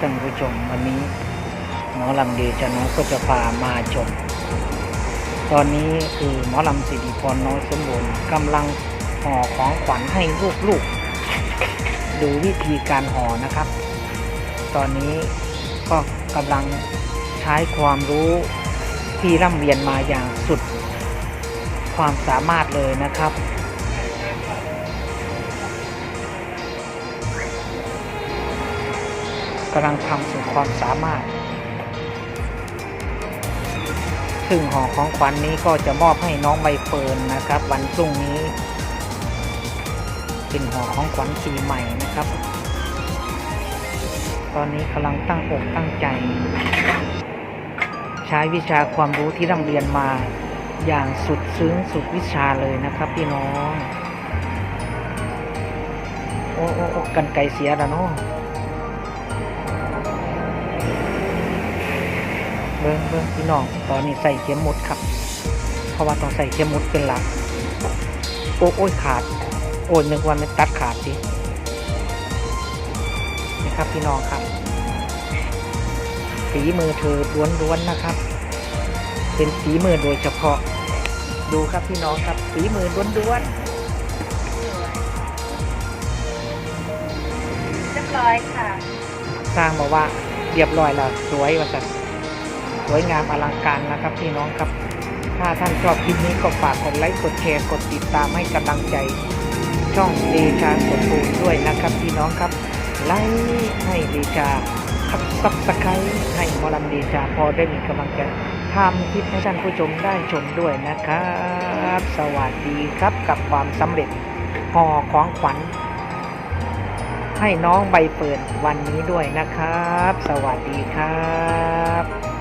ท่านผู้ชมวันนี้หมอลำเดีจะน้อยก็จะพามาชม ตอนนี้คือหมอลำสิริพรน้อยสมบูรณ์กำลังห่อของขวัญให้ลูกๆ ดูวิธีการห่อนะครับ ตอนนี้ก็กำลังใช้ความรู้ที่ร่ำเรียนมาอย่างสุดความสามารถเลยนะครับ กำลังทำสุดความสามารถ ซึ่งห่อของขวัญนนี้ก็จะมอบให้น้องใบเฟิร์นนะครับ วันพรุ่งนี้ เป็นห่อของขวัญปีใหม่นะครับ ตอนนี้กำลังตั้งอกตั้งใจ ใช้วิชาความรู้ที่ร่ำเรียนมาอย่างสุดซึ้งสุดวิชาเลยนะครับพี่น้อง โอ้โอ้โอกันไกลเสียแล้วเนาะ เบิ้งเบิ้งพี่น้อง ตอนนี้ใส่เข็มหมุดครับ เพราะว่าต้องใส่เข็มหมุดเป็นหลัก โอ้โอ้ยขาด โอ้ยนึกว่ามันตัดขาดสินี่ครับพี่น้องครับฝีมือเธอล้วนๆนะครับ เป็นฝีมือโดยเฉพาะ ดูครับพี่น้องครับฝีมือล้วนเรียบร้อยค่ะๆสร้างมาว่าเรียบร้อยแล้วสวยว่าสัน สวยงามอลังการนะครับพี่น้องครับ ถ้าท่านชอบคลิปนี้ก็ฝากกดไลค์กดแชร์กดติดตามให้กำลังใจ ช่องเดชาสมบูรณ์ด้วยนะครับพี่น้องครับ ไลค์ให้เดชาคับซับสไครต์ให้มอลำเดชาพอได้มีกำลังใจทำคลิปให้ท่านผู้ชมได้ชมด้วยนะครับ สวัสดีครับกับความสำเร็จห่อของขวัญให้น้องใบเฟิร์นวันนี้ด้วยนะครับ สวัสดีครับ